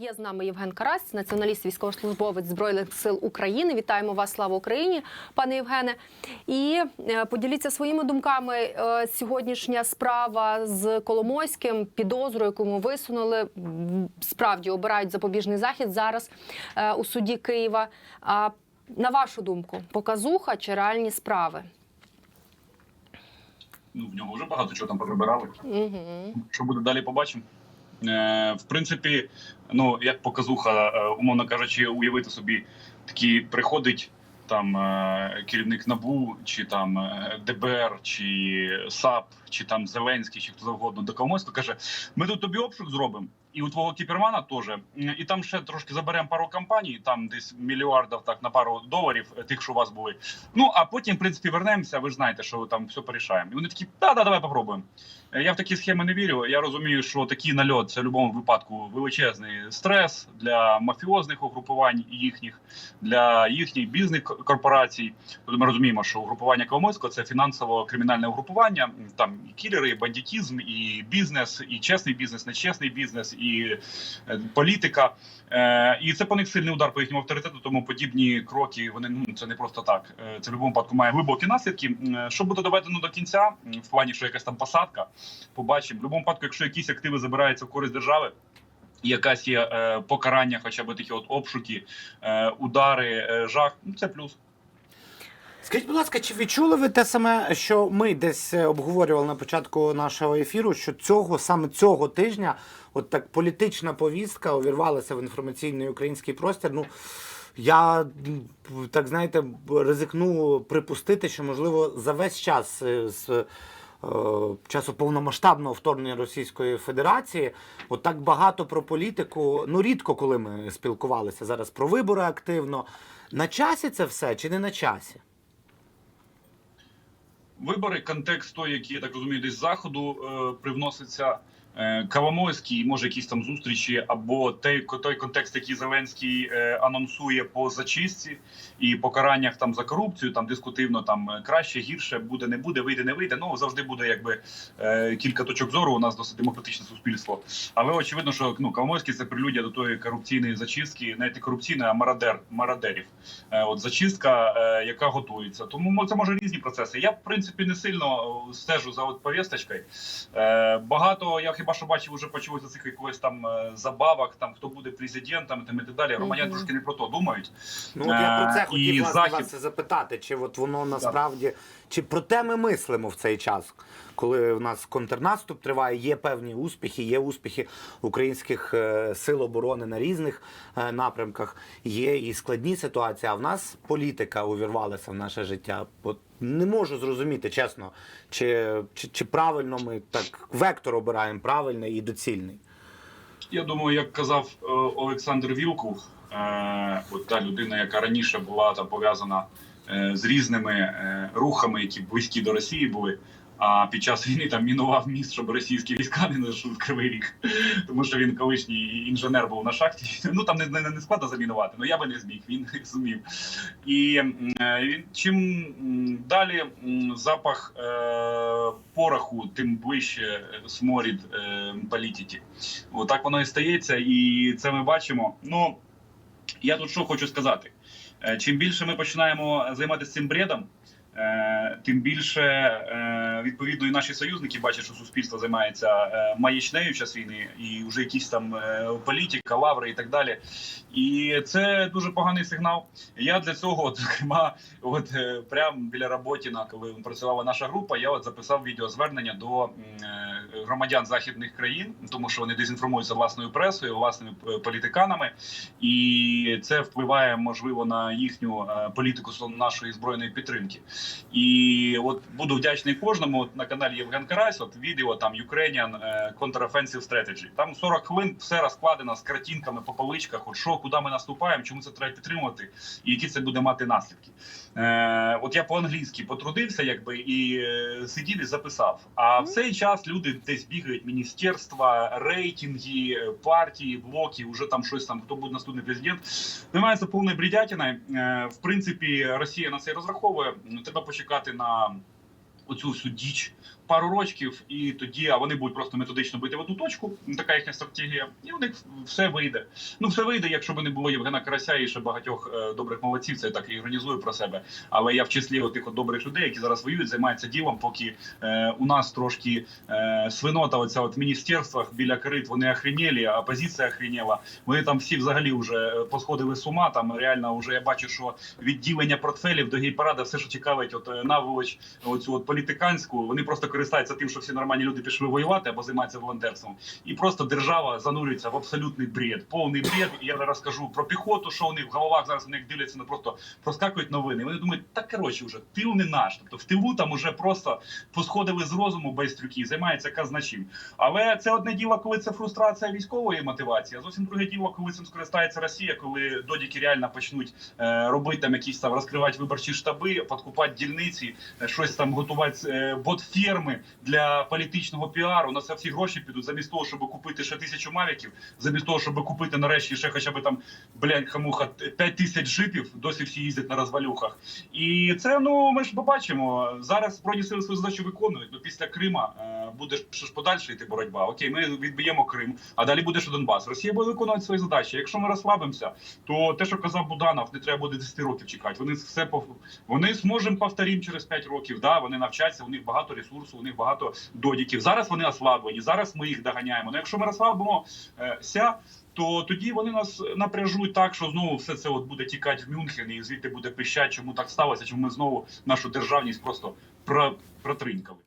Є з нами Євген Карась, націоналіст, військовослужбовець збройних сил України. Вітаємо вас, слава Україні, пане Євгене. І е, поділіться своїми думками. Е, Сьогоднішня справа з Коломойським, підозру, яку ми висунули, справді обирають запобіжний захід зараз е, у суді Києва. А на вашу думку, показуха чи реальні справи? Ну, в нього вже багато чого там поприбирали. Угу. Що буде далі, побачимо. Е, в принципі, ну як показуха, е, умовно кажучи, уявити собі, такі приходить там е, керівник НАБУ, чи там ДБР, чи САП, чи там Зеленський, чи хто завгодно до комусь, то каже: ми тут тобі обшук зробимо. І у твого кіпермана теж. І там ще трошки заберемо пару компаній, там десь мільярдів так на пару доларів, е, тих, що у вас були. Ну а потім, в принципі, вернемося. Ви ж знаєте, що там все порішаємо. І вони такі, да, да, давай попробуємо. Е, Я в такі схеми не вірю. Я розумію, що такий нальот це в будь-якому випадку величезний стрес для мафіозних угрупувань їхніх, для їхніх бізнес корпорацій. Тобто ми розуміємо, що угрупування Коломойського це фінансово-кримінальне угрупування. Там і кілери, і бандитізм, і бізнес, і чесний бізнес, нечесний бізнес, і е, політика. Е, і це по них сильний удар по їхньому авторитету. Тому подібні кроки вони ну це не просто так. Е, Це в будь-якому випадку має глибокі наслідки. Що буде доведено до кінця, в плані, що якась там посадка, побачимо. В будь-якому випадку, якщо якісь активи забираються в користь держави. Якась є е, покарання, хоча б такі от обшуки, е, удари, е, жах. Ну це плюс. Скажіть, будь ласка, чи відчули ви те саме, що ми десь е, обговорювали на початку нашого ефіру, що цього саме цього тижня, от так політична повістка увірвалася в інформаційний український простір? Ну я так знаєте, ризикну припустити, що можливо за весь час е, з е, часу повномасштабного вторгнення Російської Федерації, от так багато про політику. Ну рідко коли ми спілкувалися зараз про вибори активно. На часі це все чи не на часі? Вибори, контекст той, який я так розумію, десь заходу е, привноситься. Е, може, якісь там зустрічі, або той, той контекст, який Зеленський е, анонсує по зачистці і покараннях там за корупцію, там дискутивно там е, краще, гірше буде, не буде, вийде, не вийде. Ну завжди буде якби кілька точок зору. У нас досить демократичне суспільство. Але очевидно, що ну Коломойський це прелюдія до тої корупційної зачистки, навіть не корупційної, а мародер, мародерів. Е, от зачистка, яка готується. Тому це може різні процеси. Я в принципі не сильно стежу за от повісточкою. Багато я хіба що бачив, вже почалося цих якогось там е, забавок, там хто буде президентом, там і так далі. Громадяни Мгм. трошки не про то думають. Ну, от я про це Е, хотів і власне Захід- вас запитати, чи от воно насправді, чи про те ми мислимо в цей час, коли в нас контрнаступ триває, є певні успіхи, є успіхи українських е, сил оборони на різних е, напрямках, є і складні ситуації, а в нас політика увірвалася в наше життя. От не можу зрозуміти, чесно, чи, чи, чи правильно ми так вектор обираємо правильний і доцільний. Я думаю, як казав е, Олександр Вілкул, е, от та людина, яка раніше була та пов'язана з різними е, рухами, які близькі до Росії були. А під час війни там мінував міст, щоб російські війська не зайшли в кривий ріг, тому що він колишній інженер був на шахті. Ну там не, не, не складно замінувати, але я би не зміг, він зумів. І е, він чим далі запах е, пороху, тим ближче е, сморід е, політики. Отак воно і стається, і це ми бачимо. Ну я тут що хочу сказати: Е, чим більше ми починаємо займатися цим бредом. Е, Тим більше е, відповідно і наші союзники бачать, що суспільство займається е, маячнею час війни, і вже якісь там політика, лаври і так далі. І це дуже поганий сигнал. Я для цього, от, зокрема, от прямо біля Роботіна, коли працювала наша група, я от записав відеозвернення до громадян західних країн, тому що вони дезінформуються власною пресою, власними політиканами, і це впливає можливо на їхню політику нашої збройної підтримки. І от буду вдячний кожному на каналі Євген Карась. От відео там Ukrainian е, Counteroffensive Strategy. Там 40 хвилин все розкладено з картинками по поличках. От що, куди ми наступаємо, чому це треба підтримувати, і які це буде мати наслідки. Е, от я по-англійськи потрудився, якби і е, сидів і записав. А в цей час люди десь бігають міністерства, рейтинги, е, партії, блоки, вже там щось там, хто буде наступний президент. Займається повною бредятиною. Е, в принципі, Росія на це розраховує. Треба почекати на. Оцю всю діч пару рочків, і тоді вони будуть просто методично бити в одну точку. Така їхня стратегія, і у них все вийде. Ну, все вийде, якщо б не було Євгена Карася і ще багатьох е, добрих молодців. Це я так і іронізую про себе. Але я в числі отих от добрих людей, які зараз воюють, займаються ділом, поки е, у нас трошки е, свинота, оця от в міністерствах біля корит, вони охренєлі, а опозиція охренєла. Вони там всі взагалі вже посходили з ума. Там реально вже я бачу, що відділення портфелів до гей-парада, все, що цікавить, от е, наволоч, оцю от політиканську, вони просто користаються тим, що всі нормальні люди пішли воювати або займаються волонтерством. І просто держава занурюється в абсолютний бред, повний бред. І я зараз скажу про піхоту, що у них в головах зараз них дивляться, ну просто проскакують новини. І Вони думають, так коротше, вже тил не наш. Тобто в тилу там уже просто посходили з розуму без трюків, займається казначим. Але це одне діло, коли це фрустрація військової мотивації. а Зовсім друге діло, коли цим скористається Росія, коли додіки реально почнуть е, робити там якісь там розкривати виборчі штаби, подкупати дільниці, е, щось там готувати е, бот-ферми для політичного піару. На це всі гроші підуть замість того, щоб купити ще тисячу мавіків, замість того, щоб купити нарешті ще хоча б там блядь, хамуха 5 тисяч джипів. Досі всі їздять на розвалюхах. І це ну ми ж побачимо. Зараз збройні сили свою задачу виконують. Ну після Крима е, буде ж подальше йти боротьба. Окей, ми відб'ємо Крим, а далі буде ще Донбас. Росія буде виконувати свої задачі. Якщо ми розслабимося, то те, що казав Буданов, не треба буде 10 років чекати. Вони все вони зможемо повторім через 5 років. Да, вони навчаться, у них багато у них багато додіків. Зараз вони ослаблені. Зараз ми їх доганяємо. Ну якщо ми розслабимося, то тоді вони нас напряжуть так, що знову все це от буде тікати в Мюнхен, і звідти буде пищать, чому так сталося, чому ми знову нашу державність просто про... протринькали.